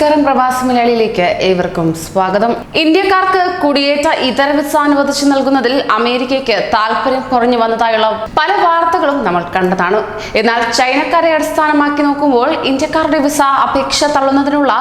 പ്രവാസി മലയാളിയിലേക്ക് ഏവർക്കും സ്വാഗതം. ഇന്ത്യക്കാർക്ക് കുടിയേറ്റ ഇതര വിസ അനുവദിച്ചു നൽകുന്നതിൽ അമേരിക്കയ്ക്ക് താല്പര്യം കുറഞ്ഞു വന്നതായുള്ള പല വാർത്തകളും നമ്മൾ കണ്ടതാണ്. എന്നാൽ ചൈനക്കാരെ അടിസ്ഥാനമാക്കി നോക്കുമ്പോൾ ഇന്ത്യക്കാരുടെ വിസ അപേക്ഷ തള്ളുന്നതിനുള്ള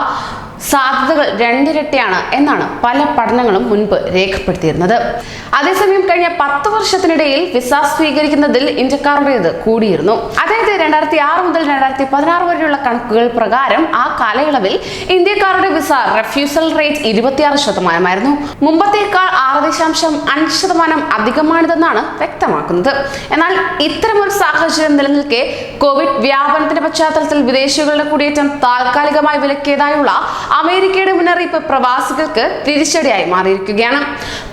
സാധ്യതകൾ രണ്ടിരട്ടിയാണ് എന്നാണ് പല പഠനങ്ങളും മുൻപ് രേഖപ്പെടുത്തിയിരുന്നത്. അതേസമയം കഴിഞ്ഞ പത്ത് വർഷത്തിനിടയിൽ വിസ സ്വീകരിക്കുന്നതിൽ ഇന്ത്യക്കാരുടേത് കൂടിയിരുന്നു. അതായത് രണ്ടായിരത്തി ആറ് മുതൽ രണ്ടായിരത്തി പതിനാറ് വരെയുള്ള കണക്കുകൾ പ്രകാരം ആ കാലയളവിൽ ഇന്ത്യക്കാരുടെ വിസ റെഫ്യൂസൽ റേറ്റ് ഇരുപത്തിയാറ് ശതമാനമായിരുന്നു. മുമ്പത്തേക്കാൾ ആറ് ദശാംശം അഞ്ച് ശതമാനം അധികമാണിതെന്നാണ് വ്യക്തമാക്കുന്നത്. എന്നാൽ ഇത്തരമൊരു സാഹചര്യം നിലനിൽക്കെ കോവിഡ് വ്യാപനത്തിന്റെ പശ്ചാത്തലത്തിൽ വിദേശികളുടെ കുടിയേറ്റം താൽക്കാലികമായി വിലക്കിയതായുള്ള അമേരിക്കയുടെ മുന്നറിയിപ്പ് പ്രവാസികൾക്ക് തിരിച്ചടിയായി മാറിയിരിക്കുകയാണ്.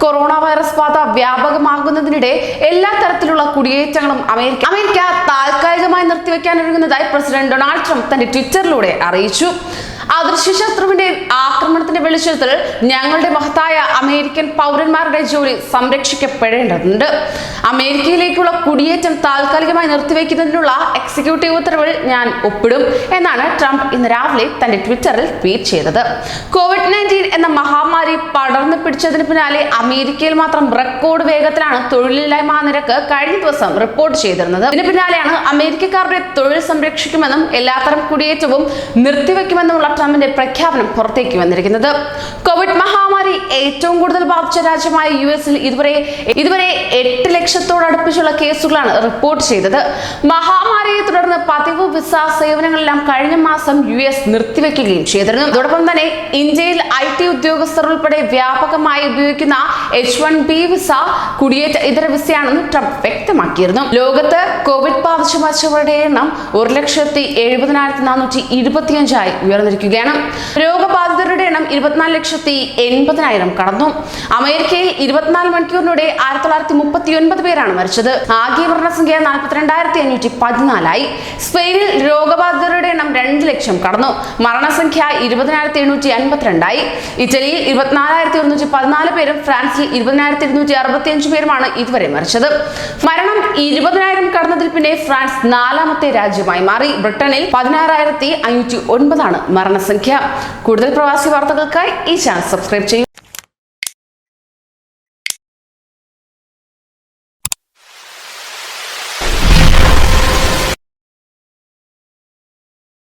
കൊറോണ വൈറസ് ബാധ വ്യാപകമാകുന്നതിനിടെ എല്ലാ തരത്തിലുള്ള കുടിയേറ്റങ്ങളും അമേരിക്ക അമേരിക്ക താൽക്കാലികമായി നിർത്തിവെക്കാൻ ഒരുങ്ങുന്നതായി പ്രസിഡന്റ് ഡൊണാൾഡ് ട്രംപ് തന്റെ ട്വിറ്ററിലൂടെ അറിയിച്ചു. അദൃശ്യ ശത്രുവിന്റെ ആക്രമണത്തിന്റെ വെളിച്ചത്തിൽ ഞങ്ങളുടെ മഹത്തായ അമേരിക്കൻ പൗരന്മാരുടെ ജോലി സംരക്ഷിക്കപ്പെടേണ്ടതുണ്ട്. അമേരിക്കയിലേക്കുള്ള കുടിയേറ്റം താൽക്കാലികമായി നിർത്തിവെക്കുന്നതിനുള്ള എക്സിക്യൂട്ടീവ് ഉത്തരവിൽ ഞാൻ ഒപ്പിടും എന്നാണ് ട്രംപ് ഇന്ന് രാവിലെ തന്റെ ട്വിറ്ററിൽ ട്വീറ്റ് ചെയ്തത്. കോവിഡ് നയന്റീൻ എന്ന മഹാമാരി പടർന്നു പിടിച്ചതിന് പിന്നാലെ അമേരിക്കയിൽ മാത്രം റെക്കോർഡ് വേഗത്തിലാണ് തൊഴിലില്ലായ്മ നിരക്ക് കഴിഞ്ഞ ദിവസം റിപ്പോർട്ട് ചെയ്തിരുന്നത്. ഇതിന് പിന്നാലെയാണ് അമേരിക്കക്കാരുടെ തൊഴിൽ സംരക്ഷിക്കുമെന്നും എല്ലാത്തരം കുടിയേറ്റവും നിർത്തിവെക്കുമെന്നുമുള്ള ട്രംപിന്റെ പ്രഖ്യാപനം പുറത്തേക്ക് വന്നിരിക്കുന്നത്. കോവിഡ് മഹാമാരി ഏറ്റവും കൂടുതൽ ബാധിച്ച രാജ്യമായ യു എസിൽ ഇതുവരെ ഇതുവരെ എട്ട് ലക്ഷത്തോടടുപ്പിച്ചുള്ള കേസുകളാണ് റിപ്പോർട്ട് ചെയ്തത്. മഹാമാരിയെ തുടർന്ന് പതിവ് വിസ സേവനങ്ങളെല്ലാം കഴിഞ്ഞ മാസം യു എസ് നിർത്തിവെക്കുകയും ചെയ്തിരുന്നു. അതോടൊപ്പം തന്നെ ഇന്ത്യയിൽ ഐ ടി ഉദ്യോഗസ്ഥർ ഉൾപ്പെടെ വ്യാപകമായി ഉപയോഗിക്കുന്ന എച്ച് വൺ ബി വിസ കുടിയേറ്റ ഇതര വിസയാണെന്ന് ട്രംപ് വ്യക്തമാക്കിയിരുന്നു. ലോകത്ത് കോവിഡ് ബാധിച്ചു മരിച്ചവരുടെ എണ്ണം ഒരു ലക്ഷത്തി എഴുപതിനായിരത്തി നാനൂറ്റി ഇരുപത്തിയഞ്ചായി ഉയർന്നിരിക്കുകയാണ് രോഗബാധിതരുടെ എണ്ണം ഇരുപത്തിനാല് ലക്ഷത്തി എൺപതിനായിരം കടന്നു. അമേരിക്കയിൽ ഇരുപത്തിനാല് മണിക്കൂറിനൂടെ ആയിരത്തി തൊള്ളായിരത്തി മുപ്പത്തി ഒൻപത് പേരാണ് മരിച്ചത്. ആകെ മരണസംഖ്യ നാൽപ്പത്തിരണ്ടായിരത്തി അഞ്ഞൂറ്റി പതിനാലായി. സ്പെയിനിൽ രോഗബാധിതരുടെ എണ്ണം രണ്ട് ലക്ഷം കടന്നു. മരണസംഖ്യ ഇരുപതിനായിരത്തി എണ്ണൂറ്റി അൻപത്തിരണ്ടായി ഇറ്റലിയിൽ ഇരുപത്തിനാലായിരത്തി ഒരുന്നൂറ്റി പതിനാല് പേരും ഫ്രാൻസിൽ ഇരുപതിനായിരത്തി ഇരുന്നൂറ്റി അറുപത്തി അഞ്ച് പേരുമാണ് ഇതുവരെ മരിച്ചത്. മരണം ഇരുപതിനായിരം കടന്നതിൽ പിന്നെ ഫ്രാൻസ് നാലാമത്തെ രാജ്യമായി മാറി. ബ്രിട്ടനിൽ പതിനാറായിരത്തി അഞ്ഞൂറ്റി ഒൻപതാണ് മരണസംഖ്യ. കൂടുതൽ പ്രവാസി വാർത്തകൾക്കായി ഈ ചാനൽ സബ്സ്ക്രൈബ് ചെയ്യും.